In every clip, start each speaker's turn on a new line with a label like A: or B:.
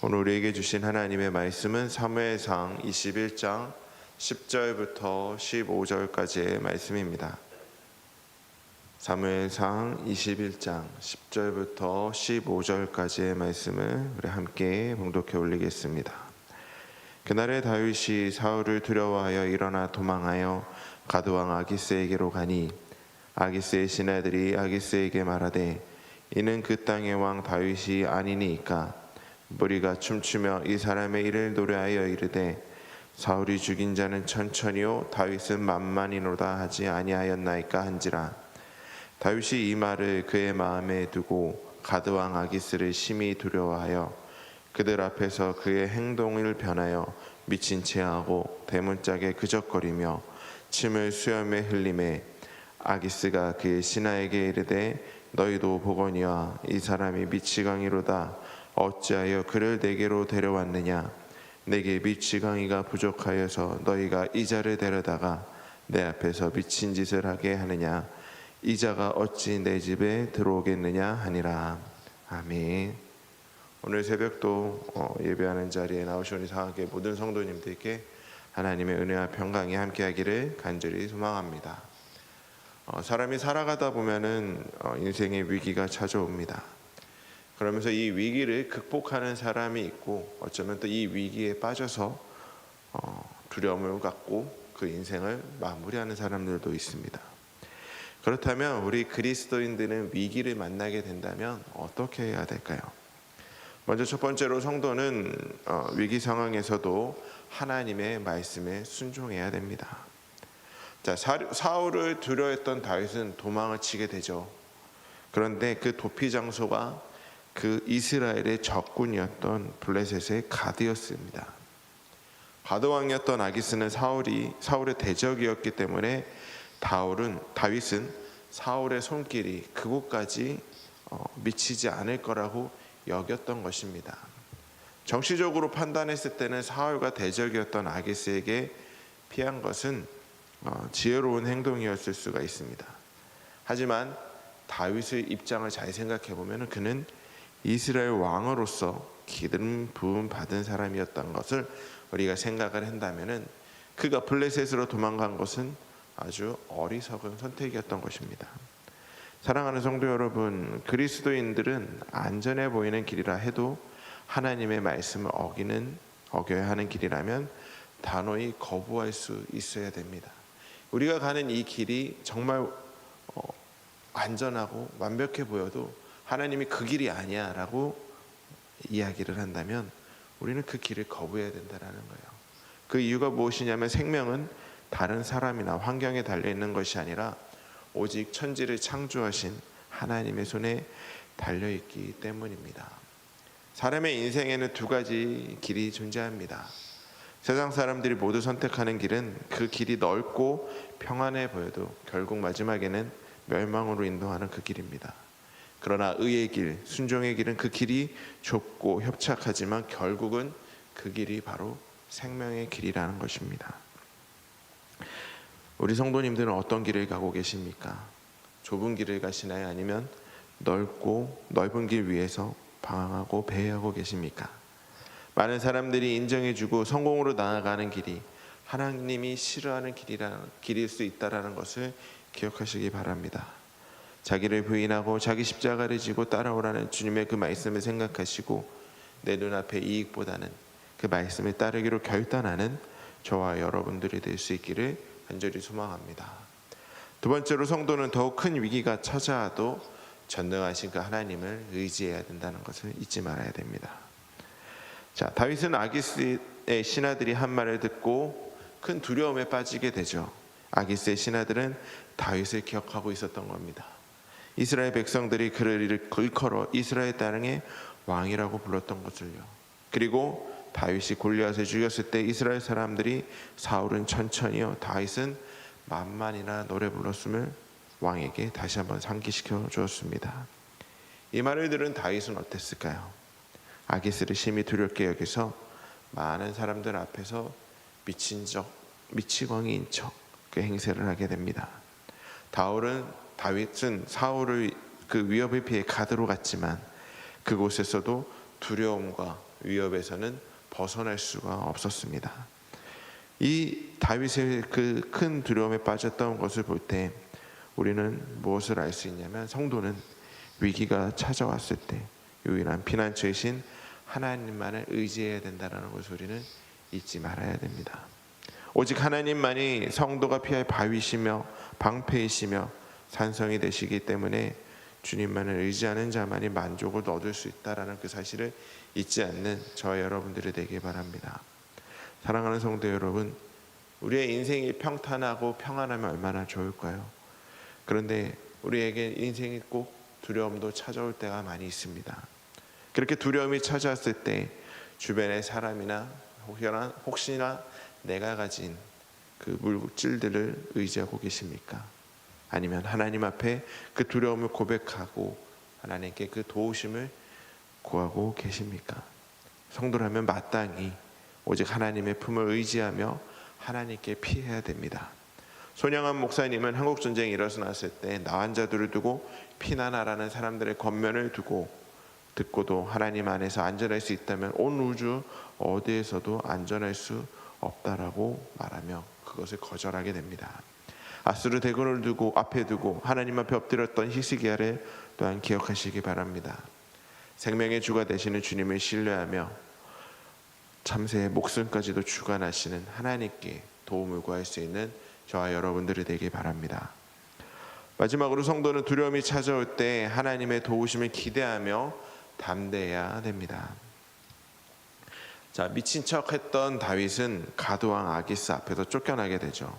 A: 오늘 우리에게 주신 하나님의 말씀은 사무엘상 21장 10절부터 15절까지의 말씀입니다. 사무엘상 21장 10절부터 15절까지의 말씀을 우리 함께 봉독해 올리겠습니다. 그날에 다윗이 사울을 두려워하여 일어나 도망하여 가드왕 아기스에게로 가니 아기스의 신하들이 아기스에게 말하되 이는 그 땅의 왕 다윗이 아니니까 무리가 춤추며 이 사람의 일을 노래하여 이르되 사울이 죽인 자는 천천히요 다윗은 만만이로다 하지 아니하였나이까 한지라. 다윗이 이 말을 그의 마음에 두고 가드 왕 아기스를 심히 두려워하여 그들 앞에서 그의 행동을 변하여 미친 채하고 대문짝에 그적거리며 침을 수염에 흘림에 아기스가 그의 신하에게 이르되 너희도 보거니와 이 사람이 미치광이로다 어찌하여 그를 내게로 데려왔느냐 내게 미치광이가 부족하여서 너희가 이자를 데려다가 내 앞에서 미친 짓을 하게 하느냐 이자가 어찌 내 집에 들어오겠느냐 하니라 아멘 오늘 새벽도 어, 예배하는 자리에 나오신 이상하게 모든 성도님들께 하나님의 은혜와 평강이 함께하기를 간절히 소망합니다. 어, 사람이 살아가다 보면은 어, 인생의 위기가 찾아옵니다. 그러면서 이 위기를 극복하는 사람이 있고 어쩌면 또 이 위기에 빠져서 어, 두려움을 갖고 그 인생을 마무리하는 사람들도 있습니다. 그렇다면 우리 그리스도인들은 위기를 만나게 된다면 어떻게 해야 될까요? 먼저 첫 번째로 성도는 어, 위기 상황에서도 하나님의 말씀에 순종해야 됩니다. 자 사- 사울을 두려워했던 다윗은 도망을 치게 되죠. 그런데 그 도피 장소가 그 이스라엘의 적군이었던 블레셋의 가드였습니다. 가드 왕이었던 아기스는 사울이 사울의 대적이었기 때문에 다울은 다윗은 사울의 손길이 그곳까지 어, 미치지 않을 거라고 여겼던 것입니다. 정치적으로 판단했을 때는 사울과 대적이었던 아기스에게 피한 것은 어, 지혜로운 행동이었을 수가 있습니다. 하지만 다윗의 입장을 잘 생각해 보면 그는 이스라엘 왕으로서 기름 부음 받은 사람이었던 것을 우리가 생각을 한다면은 그가 블레셋으로 도망간 것은 아주 어리석은 선택이었던 것입니다. 사랑하는 성도 여러분, 그리스도인들은 안전해 보이는 길이라 해도 하나님의 말씀을 어기는 어겨야 하는 길이라면 단호히 거부할 수 있어야 됩니다. 우리가 가는 이 길이 정말 어, 안전하고 완벽해 보여도 하나님이 그 길이 아니야 라고 이야기를 한다면 우리는 그 길을 거부해야 된다라는 거예요. 그 이유가 무엇이냐면 생명은 다른 사람이나 환경에 달려 있는 것이 아니라 오직 천지를 창조하신 하나님의 손에 달려 있기 때문입니다. 사람의 인생에는 두 가지 길이 존재합니다. 세상 사람들이 모두 선택하는 길은 그 길이 넓고 평안해 보여도 결국 마지막에는 멸망으로 인도하는 그 길입니다. 그러나 의의 길, 순종의 길은 그 길이 좁고 협착하지만 결국은 그 길이 바로 생명의 길이라는 것입니다. 우리 성도님들은 어떤 길을 가고 계십니까? 좁은 길을 가시나요? 아니면 넓고 넓은 길 위에서 방황하고 배회하고 계십니까? 많은 사람들이 인정해주고 성공으로 나아가는 길이 하나님이 싫어하는 길이라 길일 수 있다라는 것을 기억하시기 바랍니다. 자기를 부인하고 자기 십자가를 지고 따라오라는 주님의 그 말씀을 생각하시고 내 눈앞의 이익보다는 그 말씀을 따르기로 결단하는 저와 여러분들이 될 수 있기를 간절히 소망합니다. 두 번째로 성도는 더욱 큰 위기가 찾아와도 전능하신 그 하나님을 의지해야 된다는 것을 잊지 말아야 됩니다. 자, 다윗은 아기스의 신하들이 한 말을 듣고 큰 두려움에 빠지게 되죠. 아기스의 신하들은 다윗을 기억하고 있었던 겁니다. 이스라엘 백성들이 그를 일컬어 이스라엘 땅의 왕이라고 불렀던 것을요. 그리고 다윗이 골리앗을 죽였을 때 이스라엘 사람들이 사울은 천천히요, 다윗은 만만이나 노래 불렀음을 왕에게 다시 한번 상기시켜 주었습니다. 이 말을 들은 다윗은 어땠을까요? 아기스를 심히 두렵게 여기서 많은 사람들 앞에서 미친 적, 미치광이인 척 그 행세를 하게 됩니다. 다울은 다윗은 사울을 그 위협을 피해 가드로 갔지만 그곳에서도 두려움과 위협에서는 벗어날 수가 없었습니다. 이 다윗의 그 큰 두려움에 빠졌던 것을 볼 때 우리는 무엇을 알 수 있냐면 성도는 위기가 찾아왔을 때 유일한 피난처이신 하나님만을 의지해야 된다는 것을 우리는 잊지 말아야 됩니다. 오직 하나님만이 성도가 피할 바위시며 방패이시며 산성이 되시기 때문에 주님만을 의지하는 자만이 만족을 얻을 수 있다라는 그 사실을 잊지 않는 저와 여러분들이 되길 바랍니다. 사랑하는 성도 여러분, 우리의 인생이 평탄하고 평안하면 얼마나 좋을까요? 그런데 우리에게 인생이 꼭 두려움도 찾아올 때가 많이 있습니다. 그렇게 두려움이 찾아왔을 때 주변의 사람이나 혹시나 내가 가진 그 물질들을 의지하고 계십니까? 아니면 하나님 앞에 그 두려움을 고백하고 하나님께 그 도우심을 구하고 계십니까? 성도라면 마땅히 오직 하나님의 품을 의지하며 하나님께 피해야 됩니다. 손양한 목사님은 한국 전쟁이 일어났을 때 나환 자들을 두고 피난하라는 사람들의 권면을 두고 듣고도 하나님 안에서 안전할 수 있다면 온 우주 어디에서도 안전할 수 없다라고 말하며 그것을 거절하게 됩니다. 아수르 대군을 두고 앞에 두고 하나님 앞에 엎드렸던 히스기야를 또한 기억하시기 바랍니다. 생명의 주가 되시는 주님을 신뢰하며 참새의 목숨까지도 주관하시는 하나님께 도움을 구할 수 있는 저와 여러분들이 되길 바랍니다. 마지막으로 성도는 두려움이 찾아올 때 하나님의 도우심을 기대하며 담대해야 됩니다. 자, 미친 척 했던 다윗은 가두왕 아기스 앞에서 쫓겨나게 되죠.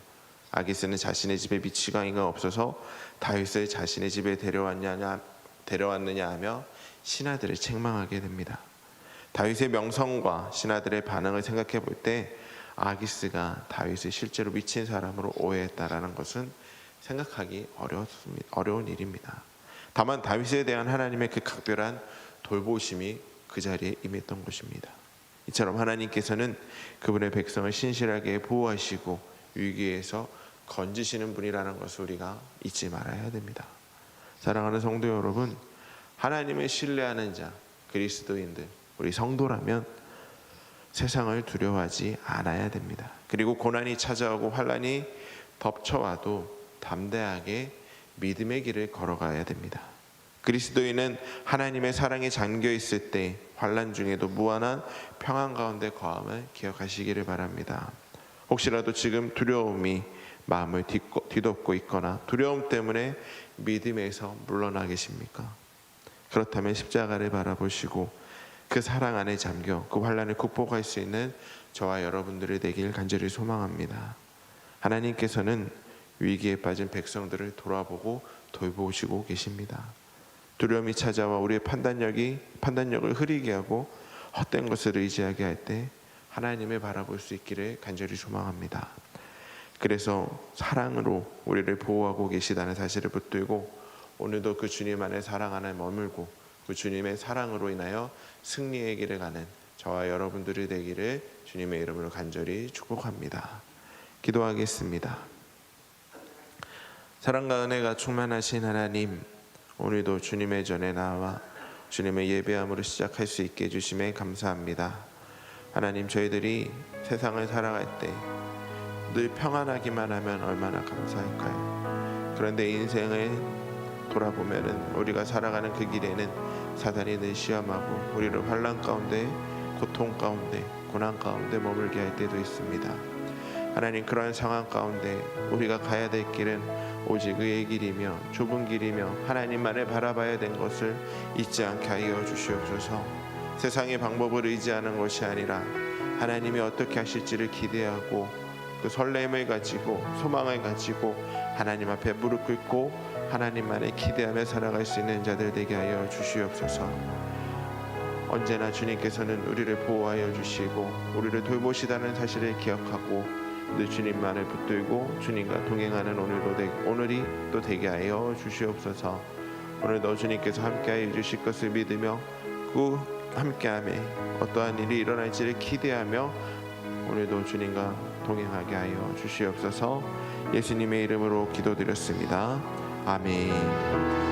A: 아기스는 자신의 집에 미치광이가 없어서 다윗을 자신의 집에 데려왔냐 데려왔느냐 하며 신하들을 책망하게 됩니다. 다윗의 명성과 신하들의 반응을 생각해 볼 때 아기스가 다윗을 실제로 미친 사람으로 오해했다라는 것은 생각하기 어렵습니다. 어려운 일입니다. 다만 다윗에 대한 하나님의 그 각별한 돌보심이 그 자리에 임했던 것입니다. 이처럼 하나님께서는 그분의 백성을 신실하게 보호하시고 위기에서 건지시는 분이라는 것을 우리가 잊지 말아야 됩니다. 사랑하는 성도 여러분, 하나님을 신뢰하는 자, 그리스도인들, 우리 성도라면 세상을 두려워하지 않아야 됩니다. 그리고 고난이 찾아오고 환란이 덮쳐와도 담대하게 믿음의 길을 걸어가야 됩니다. 그리스도인은 하나님의 사랑에 잠겨 있을 때 환란 중에도 무한한 평안 가운데 거함을 기억하시기를 바랍니다. 혹시라도 지금 두려움이 마음을 뒤덮고 있거나 두려움 때문에 믿음에서 물러나 계십니까? 그렇다면 십자가를 바라보시고 그 사랑 안에 잠겨 그 환란을 극복할 수 있는 저와 여러분들이 되길 간절히 소망합니다. 하나님께서는 위기에 빠진 백성들을 돌아보고 돌보시고 계십니다. 두려움이 찾아와 우리의 판단력이 판단력을 흐리게 하고 헛된 것을 의지하게 할 때 하나님을 바라볼 수 있기를 간절히 소망합니다. 그래서 사랑으로 우리를 보호하고 계시다는 사실을 붙들고 오늘도 그 주님 안에 사랑 안에 머물고 그 주님의 사랑으로 인하여 승리의 길을 가는 저와 여러분들이 되기를 주님의 이름으로 간절히 축복합니다. 기도하겠습니다. 사랑과 은혜가 충만하신 하나님, 오늘도 주님의 전에 나와 주님의 예배함으로 시작할 수 있게 해주심에 감사합니다. 하나님, 저희들이 세상을 살아갈 때 늘 평안하기만 하면 얼마나 감사할까요? 그런데 인생을 돌아보면은 우리가 살아가는 그 길에는 사단이 늘 시험하고 우리를 환란 가운데 고통 가운데 고난 가운데 머물게 할 때도 있습니다. 하나님 그러한 상황 가운데 우리가 가야 될 길은 오직 의의 길이며 좁은 길이며 하나님만을 바라봐야 된 것을 잊지 않게 하여 주시옵소서. 세상의 방법을 의지하는 것이 아니라 하나님이 어떻게 하실지를 기대하고 그 설렘을 가지고 소망을 가지고 하나님 앞에 무릎 꿇고 하나님만을 기대하며 살아갈 수 있는 자들 되게 하여 주시옵소서. 언제나 주님께서는 우리를 보호하여 주시고 우리를 돌보시다는 사실을 기억하고 늘 주님만을 붙들고 주님과 동행하는 오늘도 되, 오늘이 또 되게 하여 주시옵소서. 오늘도 주님께서 함께하여 주실 것을 믿으며 그 함께함에 어떠한 일이 일어날지를 기대하며 오늘도 주님과 동행하게 하여 주시옵소서. 예수님의 이름으로 기도드렸습니다. 아멘.